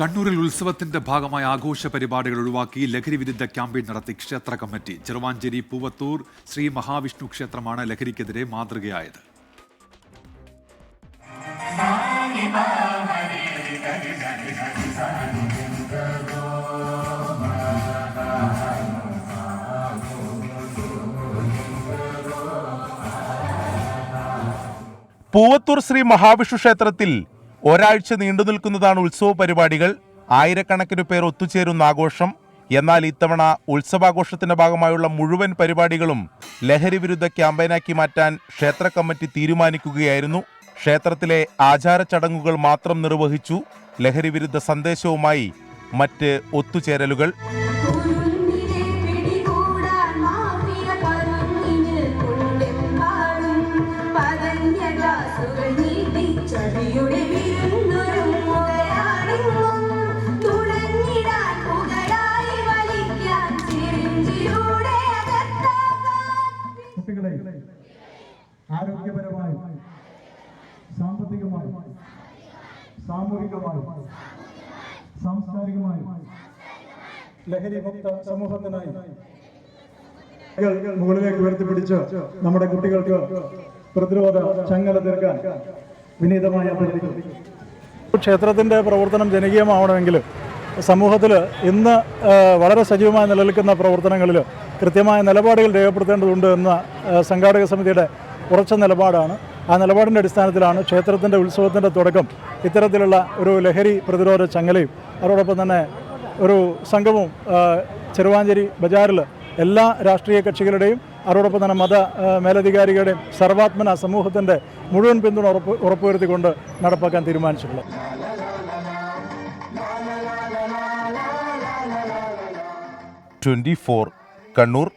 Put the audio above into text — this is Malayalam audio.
കണ്ണൂരിൽ ഉത്സവത്തിന്റെ ഭാഗമായ ആഘോഷ പരിപാടികൾ ഒഴിവാക്കി ലഹരി വിരുദ്ധ ക്യാമ്പയിൻ നടത്തി ക്ഷേത്ര കമ്മിറ്റി. ചെറുവാഞ്ചേരി പൂവത്തൂർ ശ്രീ മഹാവിഷ്ണു ക്ഷേത്രമാണ് ലഹരിക്കെതിരെ മാതൃകയായത്. പൂവത്തൂർ ശ്രീ മഹാവിഷ്ണു ക്ഷേത്രത്തിൽ ഒരാഴ്ച നീണ്ടു നിൽക്കുന്നതാണ് ഉത്സവ പരിപാടികൾ. ആയിരക്കണക്കിന് പേർ ഒത്തുചേരുന്ന ആഘോഷം. എന്നാൽ ഇത്തവണ ഉത്സവാഘോഷത്തിന്റെ ഭാഗമായുള്ള മുഴുവൻ പരിപാടികളും ലഹരി വിരുദ്ധ ക്യാമ്പയിനാക്കി മാറ്റാൻ ക്ഷേത്ര കമ്മിറ്റി തീരുമാനിക്കുകയായിരുന്നു. ക്ഷേത്രത്തിലെ ആചാര ചടങ്ങുകൾ മാത്രം നിർവഹിച്ചു. ലഹരി വിരുദ്ധ സന്ദേശവുമായി മറ്റ് ഒത്തുചേരലുകൾ. കുരുന്നിനെ ആരോഗ്യപരമായി സാമ്പത്തികമായി സാമൂഹികമായി സാംസ്കാരികമായി ലഹരി മുക്ത സമൂഹത്തിനായി മുകളിലേക്ക് ഉയർത്തിപ്പിടിച്ച് നമ്മുടെ കുട്ടികൾക്ക് പ്രതിരോധ ചങ്ങല തീർക്കാൻ വിനീതമായ ക്ഷേത്രത്തിന്റെ പ്രവർത്തനം ജനകീയമാവണമെങ്കിൽ സമൂഹത്തിൽ ഇന്ന് വളരെ സജീവമായി നിലനിൽക്കുന്ന പ്രവർത്തനങ്ങളിൽ കൃത്യമായ നിലപാടുകൾ രേഖപ്പെടുത്തേണ്ടതുണ്ട് എന്ന സംഘാടക സമിതിയുടെ ഉറച്ച നിലപാടാണ്. ആ നിലപാടിന്റെ അടിസ്ഥാനത്തിലാണ് ക്ഷേത്രത്തിന്റെ ഉത്സവത്തിന്റെ തുടക്കം. ഇത്തരത്തിലുള്ള ഒരു ലഹരി പ്രതിരോധ ചങ്ങലയും അതോടൊപ്പം തന്നെ ഒരു സംഘവും ചെറുവാഞ്ചേരി ബജാറിൽ എല്ലാ രാഷ്ട്രീയ കക്ഷികളുടെയും അതോടൊപ്പം തന്നെ മത മേലധികാരികളുടെയും സർവാത്മന സമൂഹത്തിന്റെ മുഴുവൻ പിന്തുണ ഉറപ്പ് ഉറപ്പുവരുത്തിക്കൊണ്ട് നടപ്പാക്കാൻ തീരുമാനിച്ചിട്ടുള്ളത്. Twenty four Kannur